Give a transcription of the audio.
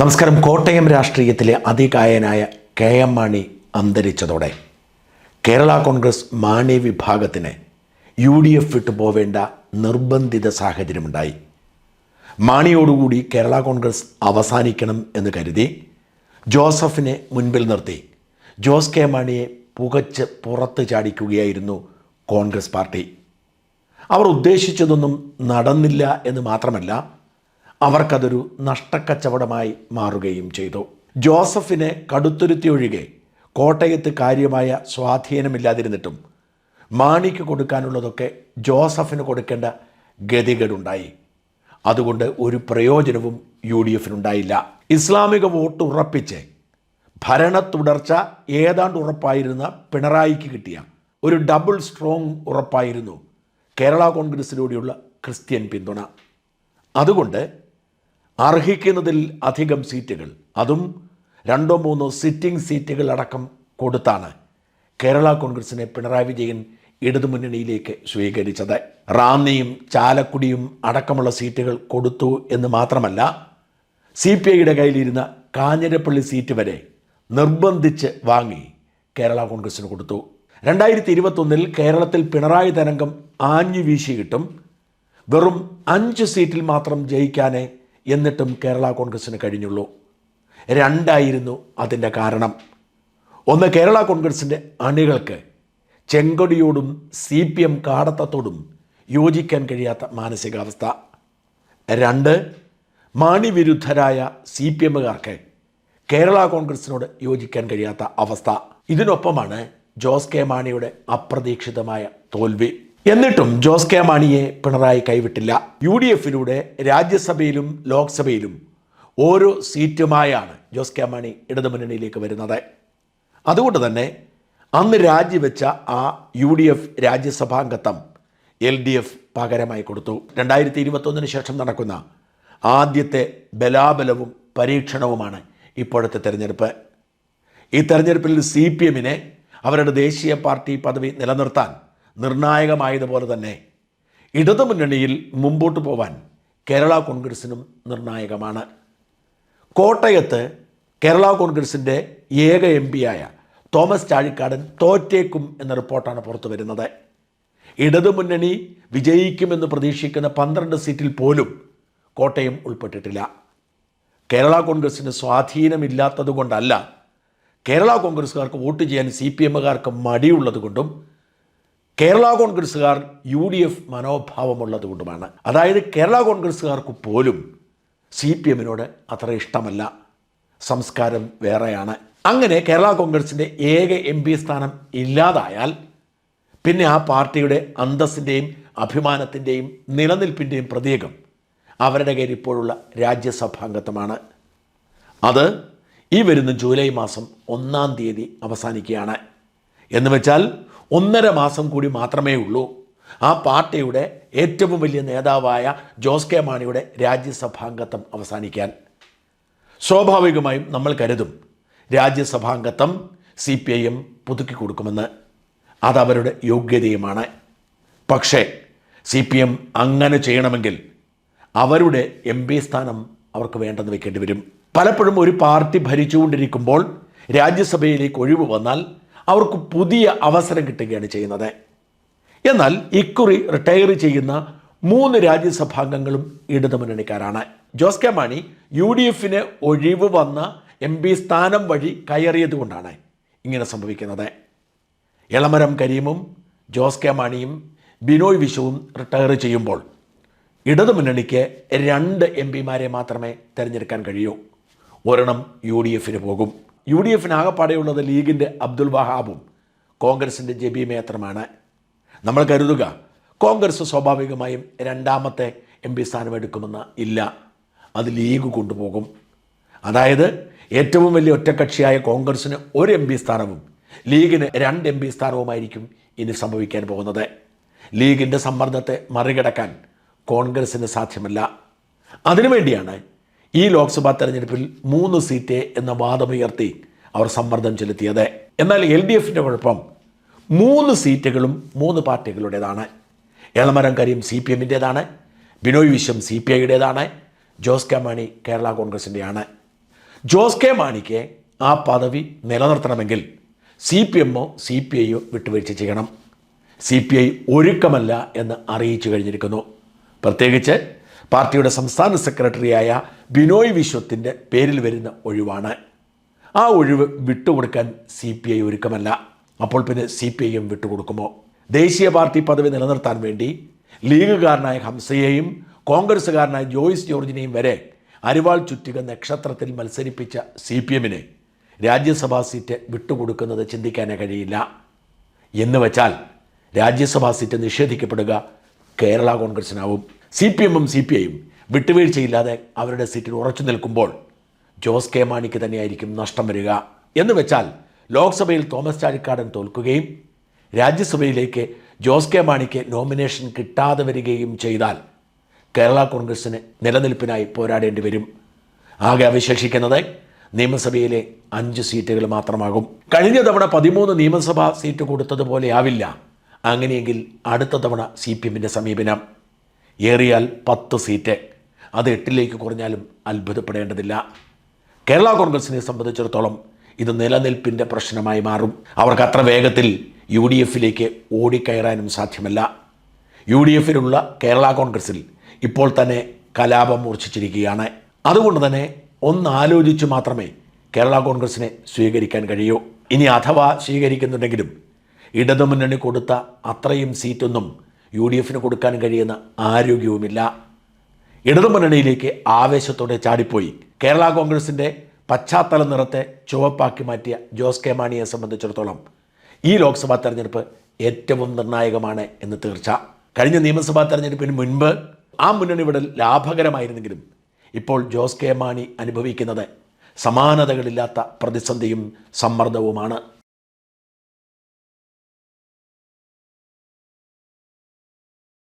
നമസ്കാരം. കോട്ടയം രാഷ്ട്രീയത്തിലെ അതികായനായ കെ എം മാണി അന്തരിച്ചതോടെ കേരള കോൺഗ്രസ് മാണി വിഭാഗത്തിന് യു ഡി എഫ് വിട്ടു പോവേണ്ട നിർബന്ധിത സാഹചര്യമുണ്ടായി. മാണിയോടുകൂടി കേരള കോൺഗ്രസ് അവസാനിക്കണം എന്ന് കരുതി ജോസഫിനെ മുൻപിൽ നിർത്തി ജോസ് കെ മാണിയെ പുകച്ച് പുറത്ത് ചാടിക്കുകയായിരുന്നു കോൺഗ്രസ് പാർട്ടി. അവർ ഉദ്ദേശിച്ചതൊന്നും നടന്നില്ല എന്ന് മാത്രമല്ല അവർക്കതൊരു നഷ്ടക്കച്ചവടമായി മാറുകയും ചെയ്തു. ജോസഫിനെ കടുത്തുരുത്തി ഒഴികെ കോട്ടയത്ത് കാര്യമായ സ്വാധീനമില്ലാതിരുന്നിട്ടും മാണിക്ക് കൊടുക്കാനുള്ളതൊക്കെ ജോസഫിന് കൊടുക്കേണ്ട ഗതികേടുണ്ടായി. അതുകൊണ്ട് ഒരു പ്രയോജനവും യു ഡി എഫിനുണ്ടായില്ല ഇസ്ലാമിക വോട്ട് ഉറപ്പിച്ച് ഭരണ തുടർച്ച ഏതാണ്ട് ഉറപ്പായിരുന്ന പിണറായിക്ക് കിട്ടിയ ഒരു ഡബിൾ സ്ട്രോങ് ഉറപ്പായിരുന്നു കേരള കോൺഗ്രസിലൂടെയുള്ള ക്രിസ്ത്യൻ പിന്തുണ. അതുകൊണ്ട് അർഹിക്കുന്നതിൽ അധികം സീറ്റുകൾ. അതും രണ്ടോ മൂന്നോ സിറ്റിംഗ് സീറ്റുകൾ അടക്കം കൊടുത്താണ് കേരള കോൺഗ്രസിനെ പിണറായി വിജയൻ ഇടതുമുന്നണിയിലേക്ക് സ്വീകരിച്ചത്. റാന്നിയും ചാലക്കുടിയും അടക്കമുള്ള സീറ്റുകൾ കൊടുത്തു എന്ന് മാത്രമല്ല സി പി ഐയുടെ കയ്യിലിരുന്ന കാഞ്ഞിരപ്പള്ളി സീറ്റ് വരെ നിർബന്ധിച്ച് വാങ്ങി കേരള കോൺഗ്രസിന് കൊടുത്തു. രണ്ടായിരത്തി ഇരുപത്തൊന്നിൽ കേരളത്തിൽ പിണറായി തരംഗം ആഞ്ഞു വീശിയിട്ടും വെറും അഞ്ച് സീറ്റിൽ മാത്രം ജയിക്കാനേ എന്നിട്ടും കേരള കോൺഗ്രസിന് കഴിഞ്ഞുള്ളൂ. രണ്ടായിരുന്നു അതിന്റെ കാരണം. ഒന്ന് കേരള കോൺഗ്രസിന്റെ അണികൾക്ക് ചെങ്കൊടിയോടും സി പി എം കാടത്തത്തോടും യോജിക്കാൻ കഴിയാത്ത മാനസികാവസ്ഥ. രണ്ട് മാണിവിരുദ്ധരായ സി പി എമ്മുകാർക്ക് കേരള കോൺഗ്രസിനോട് യോജിക്കാൻ കഴിയാത്ത അവസ്ഥ. ഇതിനൊപ്പമാണ് ജോസ് കെ മാണിയുടെ അപ്രതീക്ഷിതമായ തോൽവി. എന്നിട്ടും ജോസ് കെ മാണിയെ പിണറായി കൈവിട്ടില്ല. യു ഡി എഫിലൂടെ രാജ്യസഭയിലും ലോക്സഭയിലും ഓരോ സീറ്റുമായാണ് ജോസ് കെ മാണി ഇടതുമുന്നണിയിലേക്ക് വരുന്നത്. അതുകൊണ്ട് തന്നെ അന്ന് രാജിവെച്ച ആ യു ഡി എഫ് രാജ്യസഭാംഗത്വം എൽ ഡി എഫ് പകരമായി കൊടുത്തു. രണ്ടായിരത്തി ഇരുപത്തൊന്നിന് ശേഷം നടക്കുന്ന ആദ്യത്തെ ബലാബലവും പരീക്ഷണവുമാണ് ഇപ്പോഴത്തെ തെരഞ്ഞെടുപ്പ്. ഈ തെരഞ്ഞെടുപ്പിൽ സി പി എമ്മിനെ അവരുടെ ദേശീയ പാർട്ടി പദവി നിലനിർത്താൻ നിർണായകമായതുപോലെ തന്നെ ഇടതുമുന്നണിയിൽ മുമ്പോട്ട് പോവാൻ കേരള കോൺഗ്രസിനും നിർണായകമാണ്. കോട്ടയത്ത് കേരള കോൺഗ്രസിന്റെ ഏക എം പിയായ തോമസ് ചാഴിക്കാടൻ തോറ്റേക്കും എന്ന റിപ്പോർട്ടാണ് പുറത്തു വരുന്നത്. ഇടതുമുന്നണി വിജയിക്കുമെന്ന് പ്രതീക്ഷിക്കുന്ന പന്ത്രണ്ട് സീറ്റിൽ പോലും കോട്ടയം ഉൾപ്പെട്ടിട്ടില്ല. കേരള കോൺഗ്രസിന് സ്വാധീനമില്ലാത്തതുകൊണ്ടല്ല കേരള കോൺഗ്രസ്സുകാർക്ക് വോട്ട് ചെയ്യാൻ സി പി എമ്മുകാർക്ക് മടിയുള്ളത് കൊണ്ടും കേരള കോൺഗ്രസ്സുകാർ യു ഡി എഫ് മനോഭാവമുള്ളത് കൊണ്ടുമാണ് അതായത് കേരള കോൺഗ്രസ്സുകാർക്ക് പോലും സി പി എമ്മിനോട് അത്ര ഇഷ്ടമല്ല. സംസ്കാരം വേറെയാണ്. അങ്ങനെ കേരള കോൺഗ്രസിന്റെ ഏക എം പി സ്ഥാനം ഇല്ലാതായാൽ പിന്നെ ആ പാർട്ടിയുടെ അന്തസ്സിന്റെയും അഭിമാനത്തിന്റെയും നിലനിൽപ്പിന്റെയും പ്രതീകം അവരുടെ കയ്യിൽ ഇപ്പോഴുള്ള രാജ്യസഭാംഗത്വമാണ്. അത് ഈ വരുന്ന ജൂലൈ മാസം ഒന്നാം തീയതി അവസാനിക്കുകയാണ്. എന്ന് വെച്ചാൽ ഒന്നര മാസം കൂടി മാത്രമേ ഉള്ളൂ. ആ പാർട്ടിയുടെ ഏറ്റവും വലിയ നേതാവായ ജോസ് കെ മാണിയുടെ രാജ്യസഭാംഗത്വം അവസാനിക്കാൻ. സ്വാഭാവികമായും നമ്മൾ കരുതും രാജ്യസഭാംഗത്വം സി പി ഐ എം പുതുക്കി കൊടുക്കുമെന്ന്. അതവരുടെ യോഗ്യതയുമാണ്. പക്ഷേ സി പി എം അങ്ങനെ ചെയ്യണമെങ്കിൽ അവരുടെ എം പി സ്ഥാനം അവർക്ക് വേണ്ടെന്ന് വെക്കേണ്ടി വരും. പലപ്പോഴും ഒരു പാർട്ടി ഭരിച്ചുകൊണ്ടിരിക്കുമ്പോൾ രാജ്യസഭയിലേക്ക് ഒഴിവ് വന്നാൽ അവർക്ക് പുതിയ അവസരം കിട്ടുകയാണ് ചെയ്യുന്നത്. എന്നാൽ ഇക്കുറി റിട്ടയർ ചെയ്യുന്ന മൂന്ന് രാജ്യസഭാംഗങ്ങളും ഇടതുമുന്നണിക്കാരാണ്. Jose K Mani U D എഫിന് ഒഴിവ് വന്ന എം പി സ്ഥാനം വഴി കയറിയതുകൊണ്ടാണ് ഇങ്ങനെ സംഭവിക്കുന്നത്. എളമരം കരീമും ജോസ് കെ മാണിയും ബിനോയ് വിശുവും റിട്ടയർ ചെയ്യുമ്പോൾ ഇടതുമുന്നണിക്ക് രണ്ട് എം പിമാരെ മാത്രമേ തിരഞ്ഞെടുക്കാൻ കഴിയൂ. ഒരെണ്ണം യു ഡി എഫിന് പോകും. യു ഡി എഫിന് ആകെപ്പാടെയുള്ളത് ലീഗിന്റെ അബ്ദുൽ വഹാബും കോൺഗ്രസിന്റെ ജബി മേത്രമാണ് നമ്മൾ കരുതുക കോൺഗ്രസ് സ്വാഭാവികമായും രണ്ടാമത്തെ എം പി സ്ഥാനം എടുക്കുമെന്ന് ഇല്ല. അത് ലീഗ് കൊണ്ടുപോകും. അതായത് ഏറ്റവും വലിയ ഒറ്റക്കക്ഷിയായ കോൺഗ്രസ്സിന് ഒരു എം പി സ്ഥാനവും ലീഗിന് രണ്ട് എം പി സ്ഥാനവുമായിരിക്കും ഇനി സംഭവിക്കാൻ പോകുന്നത്. ലീഗിന്റെ സമ്മർദ്ദത്തെ മറികടക്കാൻ കോൺഗ്രസ്സിന് സാധ്യമല്ല. അതിനുവേണ്ടിയാണ് ഈ ലോക്സഭാ തെരഞ്ഞെടുപ്പിൽ മൂന്ന് സീറ്റ് എന്ന വാദമുയർത്തി അവർ സമ്മർദ്ദം ചെലുത്തിയത്. എന്നാൽ എൽ ഡി എഫിന്റെ കുഴപ്പം മൂന്ന് സീറ്റുകളും മൂന്ന് പാർട്ടികളുടേതാണ്. എളമരം കരീം സി പി എമ്മിന്റേതാണ് ബിനോയ് വിശ്വം സി പി ഐയുടേതാണ്. ജോസ് കെ മാണി കേരള കോൺഗ്രസിന്റെയാണ് ജോസ് കെ മാണിക്ക് ആ പദവി നിലനിർത്തണമെങ്കിൽ സി പി എമ്മോ സി പി ഐയോ വിട്ടുവീഴ്ച ചെയ്യണം. സി പി ഐ ഒരുക്കമല്ല എന്ന് അറിയിച്ചു കഴിഞ്ഞിരിക്കുന്നു. പ്രത്യേകിച്ച് പാർട്ടിയുടെ സംസ്ഥാന സെക്രട്ടറിയായ ബിനോയ് വിശ്വത്തിന്റെ പേരിൽ വരുന്ന ഒഴിവാണ്. ആ ഒഴിവ് വിട്ടുകൊടുക്കാൻ സി പി ഐ ഒരുക്കമല്ല. അപ്പോൾ പിന്നെ സി പി ഐയും വിട്ടുകൊടുക്കുമോ? ദേശീയ പാർട്ടി പദവി നിലനിർത്താൻ വേണ്ടി ലീഗുകാരനായ ഹംസയെയും കോൺഗ്രസ്സുകാരനായ ജോയിസ് ജോർജിനെയും വരെ അരിവാൾ ചുറ്റിക നക്ഷത്രത്തിൽ മത്സരിപ്പിച്ച സി പി എമ്മിന് രാജ്യസഭാ സീറ്റ് വിട്ടുകൊടുക്കുന്നത് ചിന്തിക്കാനേ കഴിയില്ല. എന്ന് വെച്ചാൽ രാജ്യസഭാ സീറ്റ് നിഷേധിക്കപ്പെടുക കേരള കോൺഗ്രസിനാവും. സി പി എമ്മും സി പി ഐയും വിട്ടുവീഴ്ചയില്ലാതെ അവരുടെ സീറ്റിൽ ഉറച്ചു നിൽക്കുമ്പോൾ ജോസ് കെ മാണിക്ക് തന്നെയായിരിക്കും നഷ്ടം വരിക. എന്ന് വെച്ചാൽ ലോക്സഭയിൽ തോമസ് ചാഴിക്കാടൻ തോൽക്കുകയും രാജ്യസഭയിലേക്ക് ജോസ് കെ മാണിക്ക് നോമിനേഷൻ കിട്ടാതെ വരികയും ചെയ്താൽ കേരള കോൺഗ്രസിന് നിലനിൽപ്പിനായി പോരാടേണ്ടി വരും. ആകെ അവശേഷിക്കുന്നത് നിയമസഭയിലെ അഞ്ച് സീറ്റുകൾ മാത്രമാകും. കഴിഞ്ഞ തവണ പതിമൂന്ന് നിയമസഭാ സീറ്റ് കൊടുത്തതുപോലെ ആവില്ല. അങ്ങനെയെങ്കിൽ അടുത്ത തവണ സി പി എമ്മിന്റെ സമീപനം. ഏറിയാൽ പത്ത് സീറ്റ്. അത് എട്ടിലേക്ക് കുറഞ്ഞാലും അത്ഭുതപ്പെടേണ്ടതില്ല. കേരള കോൺഗ്രസിനെ സംബന്ധിച്ചിടത്തോളം ഇത് നിലനിൽപ്പിന്റെ പ്രശ്നമായി മാറും. അവർക്ക് അത്ര വേഗത്തിൽ യു ഡി എഫിലേക്ക് ഓടിക്കയറാനും സാധ്യമല്ല. യു ഡി എഫിലുള്ള കേരള കോൺഗ്രസിൽ ഇപ്പോൾ തന്നെ കലാപം മൂർച്ഛിച്ചിരിക്കുകയാണ്. അതുകൊണ്ട് തന്നെ ഒന്ന് ആലോചിച്ച് മാത്രമേ കേരള കോൺഗ്രസിനെ സ്വീകരിക്കാൻ കഴിയൂ. ഇനി അഥവാ സ്വീകരിക്കുന്നുണ്ടെങ്കിലും ഇടതുമുന്നണി കൊടുത്ത അത്രയും സീറ്റൊന്നും യു ഡി എഫിന് കൊടുക്കാൻ കഴിയുന്ന ആരോഗ്യവുമില്ല. ഇടതുമുന്നണിയിലേക്ക് ആവേശത്തോടെ ചാടിപ്പോയി. കേരള കോൺഗ്രസിന്റെ പശ്ചാത്തല നിറത്തെ ചുവപ്പാക്കി മാറ്റിയ ജോസ് കെ മാണിയെ സംബന്ധിച്ചിടത്തോളം ഈ ലോക്സഭാ തെരഞ്ഞെടുപ്പ് ഏറ്റവും നിർണായകമാണ് എന്ന് തീർച്ച. കഴിഞ്ഞ നിയമസഭാ തെരഞ്ഞെടുപ്പിന് മുൻപ് ആ മുന്നണി വിടൽ ലാഭകരമായിരുന്നെങ്കിലും ഇപ്പോൾ ജോസ് കെ മാണി അനുഭവിക്കുന്നത് സമാനതകളില്ലാത്ത പ്രതിസന്ധിയും സമ്മർദ്ദവുമാണ്.